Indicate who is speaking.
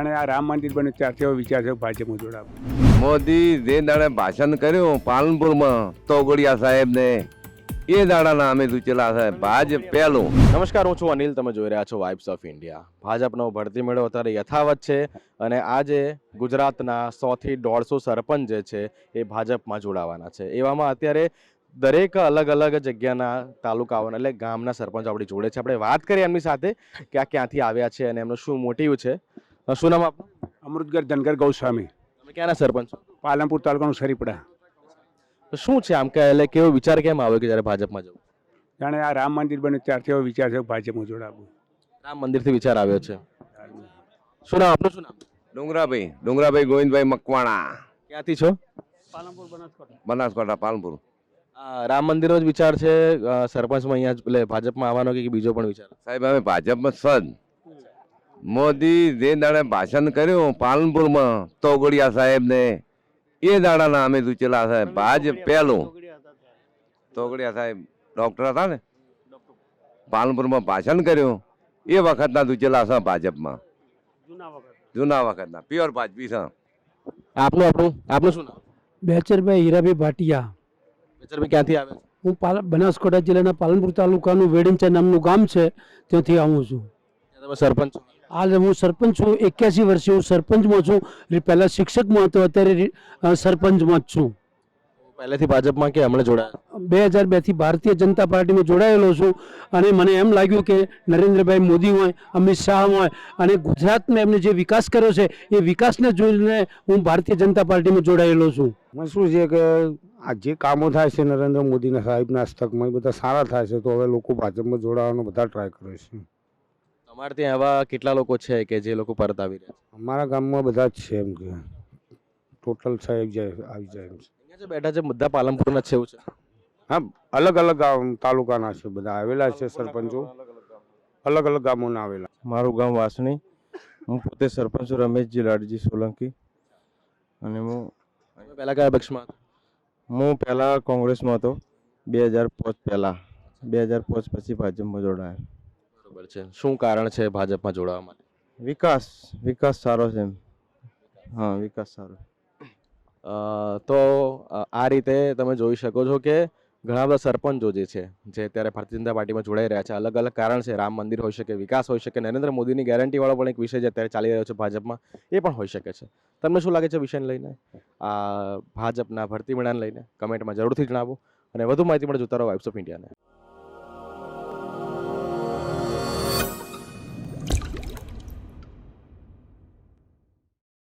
Speaker 1: અને આ રામ મંદિર બન્યું ત્યારથી એવો વિચાર છે ભાજપ ભાજપમાં જોડાવું.
Speaker 2: મોદી જે દાડે ભાષણ કર્યું પાલનપુરમાં તોગડિયા સાહેબને એ દાડાના અમે લૂચેલા સાહેબ ભાજપ પહેલું.
Speaker 3: નમસ્કાર હું છું અનિલ તમે જોઈ રહ્યા છો વાઇબ્સ ઓફ ઇન્ડિયા ભાજપનો ભરતી મેળો અત્યારે યથાવત છે અને આજે ગુજરાતના સોથી દોઢસો સરપંચ જે છે એ ભાજપમાં જોડાવાના છે. એવામાં અત્યારે દરેક અલગ અલગ જગ્યાના તાલુકાઓના એટલે ગામના સરપંચ આપણી જોડે છે. આપણે વાત કરીએ એમની સાથે કે આ ક્યાંથી આવ્યા છે અને એમનું શું મોટિવ છે. શું નામ આપનું?
Speaker 1: અમૃતગર ધનગર ગૌસ્વામી.
Speaker 3: તમે ક્યાંના સરપંચ છો?
Speaker 1: પાલનપુર તાલુકાનું સરીપડા
Speaker 3: તો શું છે આમ કે એટલે કેવો વિચાર કેમ આવ્યો કે જ્યારે ભાજપમાં જવું?
Speaker 1: જાણે આ રામ મંદિર બન્યું ત્યારથી એવો વિચાર છે કે ભાજપમાં જોડાવું.
Speaker 3: રામ મંદિરથી વિચાર આવ્યો છે. શું નામ આપનું? શું નામ?
Speaker 2: ડુંગરાભાઈ ડુંગરાભાઈ ગોવિંદભાઈ મકવાણા.
Speaker 3: ક્યાંથી છો?
Speaker 1: પાલનપુર બનાસકાંઠા.
Speaker 2: બનાસકાંઠા પાલનપુર.
Speaker 3: રામ મંદિરનો જ વિચાર છે સરપંચમાં અહીંયા જ એટલે ભાજપમાં આવવાનો કે બીજો પણ વિચાર?
Speaker 2: સાહેબ અમે ભાજપમાં સદ મોદી જે દાડે ભાષણ કર્યું પાલનપુરમાં તોગડિયા સાહેબને એ દાડાના અમે દુચેલા સાહેબ ભાજપ પહેલું. તોગડિયા સાહેબ ડોક્ટર હતા ને પાલનપુરમાં ભાષણ કર્યું એ વખતના દુચેલા છે ભાજપમાં. જૂના વખતના પ્યોર ભાજપી છે.
Speaker 3: આપનું આપણું આપનું શું નામ?
Speaker 4: બેચરભાઈ હીરાભાઈ ભાટિયા.
Speaker 3: બેચરભાઈ ક્યાંથી આવે
Speaker 4: હું પાલ બનાસકાંઠા જિલ્લાના પાલનપુર તાલુકાનું વેડિંચા નામનું ગામ છે ત્યાંથી આવું છું.
Speaker 3: સરપંચ છો.
Speaker 4: હાલ હું સરપંચ છું એક્યાસી વર્ષે હું સરપંચમાં છું. એટલે પહેલાં શિક્ષકમાં હતો અત્યારે સરપંચમાં જ છું.
Speaker 3: પહેલેથી ભાજપમાં કે હમણાં જોડાયા?
Speaker 4: બે હજાર બેથી ભારતીય જનતા પાર્ટીમાં જોડાયેલો છું અને મને એમ લાગ્યું કે નરેન્દ્રભાઈ મોદી હોય અમિત શાહ હોય અને ગુજરાતમાં એમને જે વિકાસ કર્યો છે એ વિકાસને જોઈને હું ભારતીય જનતા પાર્ટીમાં જોડાયેલો છું.
Speaker 1: મને શું છે કે આ જે કામો થાય છે નરેન્દ્ર મોદીના સાહેબના હસ્તકમાં એ બધા સારા થાય છે તો હવે લોકો ભાજપમાં જોડાવાનો બધા ટ્રાય કરે છે.
Speaker 3: તમારે ત્યાં એવા કેટલા લોકો છે કે જે લોકો પરત આવી રહ્યા છે?
Speaker 1: અમારા ગામમાં બધા જ છે એમ કે. ટોટલ સાહેબ જાય આવી જાય એમ છે.
Speaker 3: અહીંયા જે બેઠા છે બધા પાલનપુરના જ છે એવું છે?
Speaker 1: હા અલગ અલગ ગામ તાલુકાના છે બધા. આવેલા છે સરપંચો. અલગ અલગ ગામોના આવેલા.
Speaker 5: મારું ગામ વાસણી. હું પોતે સરપંચ છું રમેશજી લાડજી સોલંકી. અને હું
Speaker 3: પહેલાં પહેલા કયા પક્ષમાં
Speaker 5: હું પહેલાં કોંગ્રેસમાં હતો. બે હજાર પાંચ પહેલાં. બે હજાર પાંચ પછી ભાજપમાં જોડાયો.
Speaker 3: બરોબર છે. શું કારણ છે ભાજપમાં જોડાવા માટે?
Speaker 5: વિકાસ વિકાસ સારો છે હા વિકાસ સારો
Speaker 3: તો આ રીતે તમે જોઈ શકો છો કે ઘણા બધા સરપંચો જે છે જે અત્યારે ભારતીય જનતા પાર્ટીમાં જોડાઈ રહ્યા છે અલગ અલગ કારણ છે. રામ મંદિર હોઈ શકે વિકાસ હોઈ શકે નરેન્દ્ર મોદીની ગેરંટી વાળો પણ એક વિષય જે અત્યારે ચાલી રહ્યો છે ભાજપમાં એ પણ હોઈ શકે છે. તમને શું લાગે છે વિષયને લઈને? આ ભાજપના ભરતી મેળાને લઈને કમેન્ટમાં જરૂરથી જણાવો અને વધુ માહિતી પણ જોતા રહો વાઇબ્સ ઓફ ઇન્ડિયાને